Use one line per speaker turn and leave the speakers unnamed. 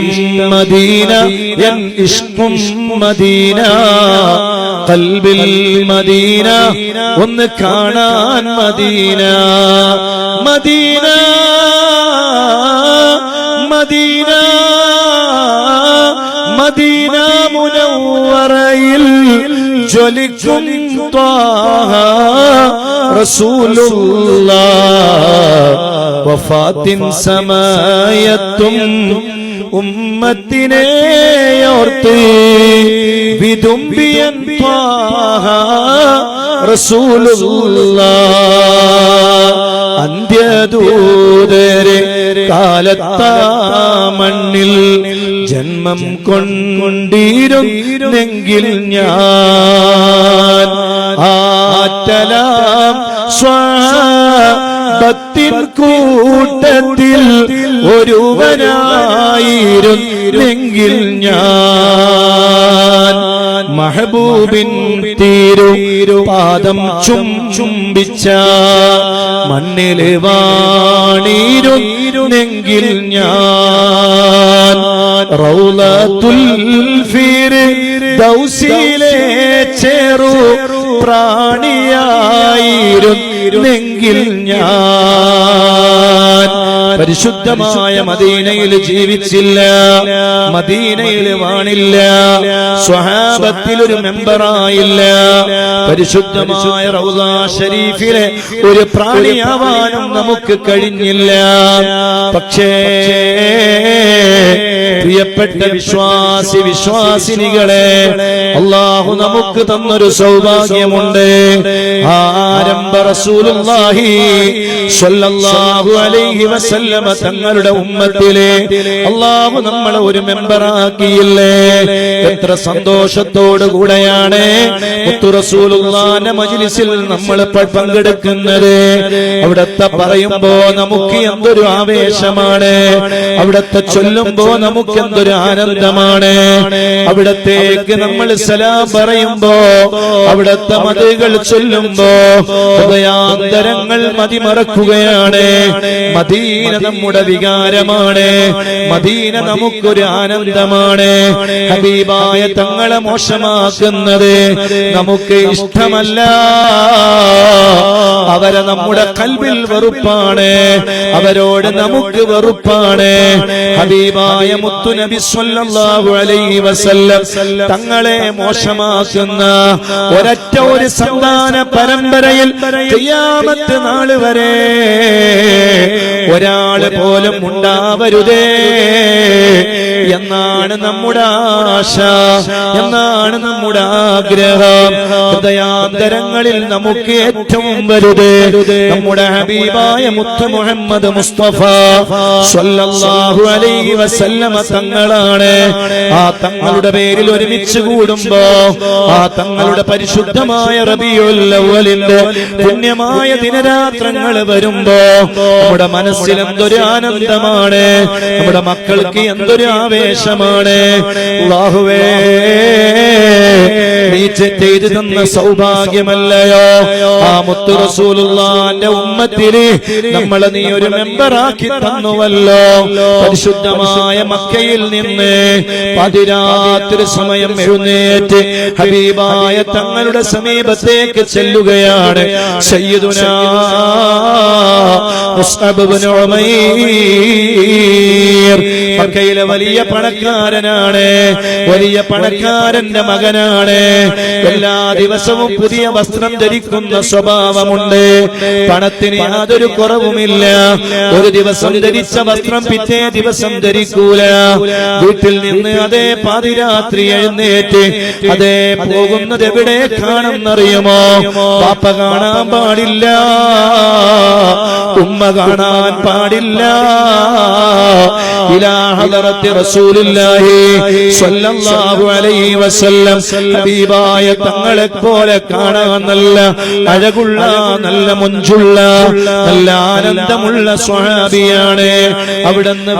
Medina എൻ ഇഷ്കും Medina. കൽബിൽ മദീന ഒന്ന് കാണാൻ മദീന. Medina Medina Medina. മുനവറയിൽ ജ്വലിക്കും റസൂലുള്ള വഫാത്തിൻ സമയത്തും ഉമ്മത്തിനെ ഓർത്ത് വിതുമ്പിയൻ പാഹ റസൂലുള്ള അന്ത്യദൂതരെ കാലത്താ മണ്ണിൽ ജന്മം കൊണ്ടിരുന്നെങ്കിൽ ഞാൻ ആറ്റലാം സ്വാപത്തിൻ കൂട്ടത്തിൽ ഒരുവനായിരുന്നെങ്കിൽ ഞാൻ. മഹബൂബിൻ തീരു പാദം ചും ചുംബിച്ച മണ്ണിലെ വാണിരുന്നെങ്കിൽ ഞാൻ. റൗലത്തുൽ ഫിർ ദൗസിലെ ചേറു പ്രാണിയായിരുന്നെങ്കിൽ പരിശുദ്ധമായ മദീനയിൽ ജീവിച്ചില്ല. മദീനയിൽ വാണില്ല. സ്വഹാബത്തിൽ ഒരു മെമ്പറായില്ല. പരിശുദ്ധമായ റൗദ ഷരീഫിലെ ഒരു പ്രാണിയാവാനും നമുക്ക് കഴിഞ്ഞില്ല. പക്ഷേ പ്രിയപ്പെട്ട വിശ്വാസി വിശ്വാസിനികളെ അള്ളാഹു നമുക്ക് തന്നൊരു സൗഭാഗ്യമുണ്ട്. ആരംഭ റസൂലുള്ളാഹി സ്വല്ലല്ലാഹു അലൈഹി വസല്ലമ തങ്ങളുടെ ഉമ്മത്തിലെ അള്ളാഹു നമ്മളെ ഒരു മെമ്പറാക്കിയില്ലേ? എത്ര സന്തോഷത്തോടു കൂടെയാണ് മുത്തു റസൂലുള്ളാന്റെ മജ്ലിസിൽ നമ്മൾ പങ്കെടുക്കുന്നത്. അവിടത്തെ പറയുമ്പോ നമുക്ക് എന്തൊരു ആവേശമാണ്. അവിടത്തെ ചൊല്ലുമ്പോ നമുക്ക് എന്തൊരു ആനന്ദമാണ്. അവിടത്തേക്ക് നമ്മൾ സലാം പറയുമ്പോ അവിടത്തെ മതികൾ ചൊല്ലുമ്പോ ഹൃദയാന്തരങ്ങൾ മതിമറക്കുകയാണ്. മദീന നമ്മുടെ വികാരമാണ് മദീന നമുക്കൊരു ആനന്ദമാണ്. ഹബീബായ തങ്ങളെ മോശമാക്കുന്നത്. നമുക്ക് ഇഷ്ടമല്ല. അവരെ നമ്മുടെ കൽവിൽ വെറുപ്പാണ്. അവരോട് നമുക്ക് വെറുപ്പാണ്. ഹബീബായ മുത്തുനബി സ്വല്ലല്ലാഹു അലൈഹി വസല്ലം തങ്ങളെ മോശമാക്കുന്ന ഒരൊറ്റ ഒരു സന്താന പരമ്പരയിൽ നാൾ വരെ ഒരാൾ പോലും ഉണ്ടാവരുതേ. എന്നാണ് നമ്മുടെ ആശ. എന്നാണ് നമ്മുടെ ആഗ്രഹം. ഹൃദയാന്തരങ്ങളിൽ നമുക്ക് ഏറ്റവും വലുത് നമ്മുടെ ഹബീബായ മുത്ത് മുഹമ്മദ് മുസ്തഫ അലൈ അലൈഹി വസല്ലമ തങ്ങളാണ്. ആ തങ്ങളുടെ പേരിൽ ഒരുമിച്ച് കൂടുമ്പോ ആ തങ്ങളുടെ പരിശുദ്ധമായ റബിയുൽ പുണ്യമായ ദിനരാത്രങ്ങൾ വരുമ്പോ നമ്മുടെ മനസ്സിൽ എന്തൊരു ആനന്ദമാണ്. നമ്മുടെ മക്കൾക്ക് എന്തൊരു ആവേശമാണ്. നീ ചെയ്തു തന്ന സൗഭാഗ്യമല്ലയോ? ആ മുത്തു റസൂലുള്ളാന്റെ ഉമ്മത്തിൽ നമ്മളെ നീ ഒരു മെമ്പറാക്കി തന്നുവല്ലോ. പരിശുദ്ധമായ മക്കയിൽ നിന്ന് പതിരാത്രി സമയം എഴുന്നേറ്റ് ഹബീബായ തങ്ങളുടെ സമീപത്തേക്ക് ചെല്ലുകയാണ്. സയ്യിദുനാ മക്കയിലെ വലിയ പണക്കാരനാണ്. വലിയ പണക്കാരന്റെ മകനാണ്. എല്ലാ ദിവസവും പുതിയ വസ്ത്രം ധരിക്കുന്ന സ്വഭാവമുണ്ട്. പണത്തിന് യാതൊരു കുറവുമില്ല. ഒരു ദിവസം ധരിച്ച വസ്ത്രം പിറ്റേ ദിവസം ധരിക്കൂല. വീട്ടിൽ നിന്ന് അതേ പാതിരാത്രി എഴുന്നേറ്റ് അതേ പോകുന്നത് എവിടെ കാണുന്നറിയുമോ? പാപ്പ കാണാൻ പാടില്ല. ഉമ്മ കാണാൻ പാടില്ല. ഹദറത്തി റസൂലുള്ളാഹി സ്വല്ലല്ലാഹു അലൈഹി വസല്ലം. ഹബീബായ തങ്ങളെ പോലെ കാണാൻ നല്ല അഴകുള്ള നല്ല മുഞ്ചുള്ള നല്ല ആനന്ദമുള്ള സ്വഹാബിയാണ് അവിടുന്ന്